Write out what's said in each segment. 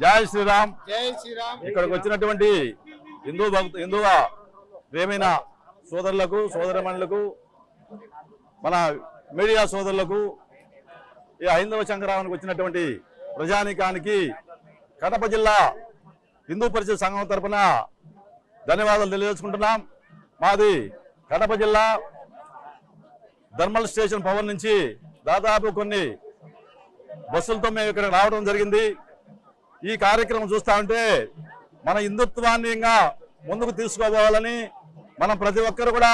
జై శ్రీరామ్. జై శ్రీరామ్. ఇక్కడికి వచ్చినటువంటి హిందూ భక్తు హిందువ ప్రేమైన సోదరులకు సోదరమణులకు మన మీడియా సోదరులకు ఈ హైందవ శంకరావానికి వచ్చినటువంటి ప్రజానీకానికి కడప జిల్లా హిందూ పరిషత్ సంఘం తరపున ధన్యవాదాలు తెలియజేసుకుంటున్నాం. మాది కడప జిల్లా థర్మల్ స్టేషన్ పవన్ నుంచి దాదాపు కొన్ని బస్సులతో మేము ఇక్కడ రావడం జరిగింది. ఈ కార్యక్రమం చూస్తా ఉంటే మన హిందుత్వాన్ని ఇంకా ముందుకు తీసుకోవాలని మనం ప్రతి ఒక్కరు కూడా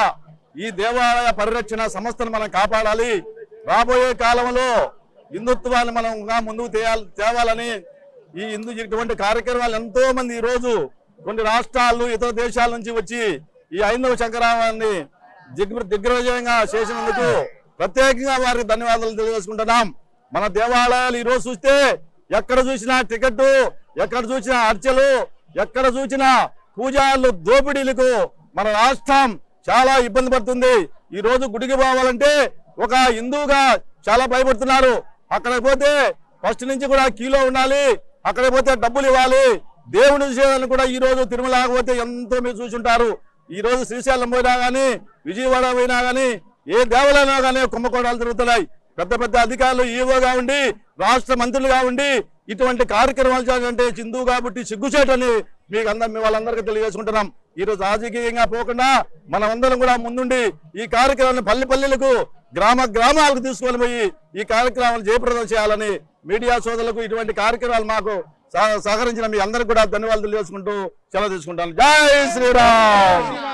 ఈ దేవాలయ పరిరక్షణ సంస్థను మనం కాపాడాలి. రాబోయే కాలంలో హిందుత్వాన్ని మనం ఇంకా ముందుకు తేవాలని ఈ హిందూ ఇటువంటి కార్యక్రమాలు ఎంతో మంది ఈరోజు రోజు కొన్ని రాష్ట్రాలు ఇతర దేశాల నుంచి వచ్చి ఈ ఐందవ శంకరామాన్ని దిగ్ర దిగ్విజయంగా చేసినందుకు ప్రత్యేకంగా వారికి ధన్యవాదాలు తెలియజేసుకుంటున్నాం. మన దేవాలయాలు ఈరోజు రోజు చూస్తే ఎక్కడ చూసినా టికెట్ ఎక్కడ చూసినా అర్చలు ఎక్కడ చూసినా పూజారులు దోపిడీలకు మన రాష్ట్రం చాలా ఇబ్బంది పడుతుంది. ఈ రోజు గుడికి పోవాలంటే ఒక హిందువుగా చాలా భయపడుతున్నారు. అక్కడ పోతే ఫస్ట్ నుంచి కూడా క్యూలో ఉండాలి. అక్కడ పోతే డబ్బులు ఇవ్వాలి. దేవుని విషయాలను కూడా ఈ రోజు తిరుమల పోతే ఎంతో మీరు చూసుంటారు. ఈ రోజు శ్రీశైలం పోయినా కానీ విజయవాడ పోయినా కానీ ఏ దేవాలయంలో కానీ కుంభకోణాలు తిరుగుతున్నాయి పెద్ద పెద్ద అధికారులు ఈవోగా ఉండి రాష్ట్ర మంత్రులుగా ఉండి ఇటువంటి కార్యక్రమాలు చేయాలంటే చిందు కాబట్టి సిగ్గుచేటని మీకు అందరం మీ వాళ్ళందరికీ తెలియజేసుకుంటున్నాం. ఈరోజు రాజకీయంగా పోకుండా మనమందరం కూడా ముందుండి ఈ కార్యక్రమాన్ని పల్లె పల్లెలకు గ్రామ గ్రామాలకు తీసుకొని పోయి ఈ కార్యక్రమాలు జయప్రదం చేయాలని మీడియా సోదరులకు ఇటువంటి కార్యక్రమాలు మాకు సహ- సహకరించిన మీ అందరికీ కూడా ధన్యవాదాలు తెలియజేసుకుంటూ సెలవు తీసుకుంటాను. జై శ్రీరామ్!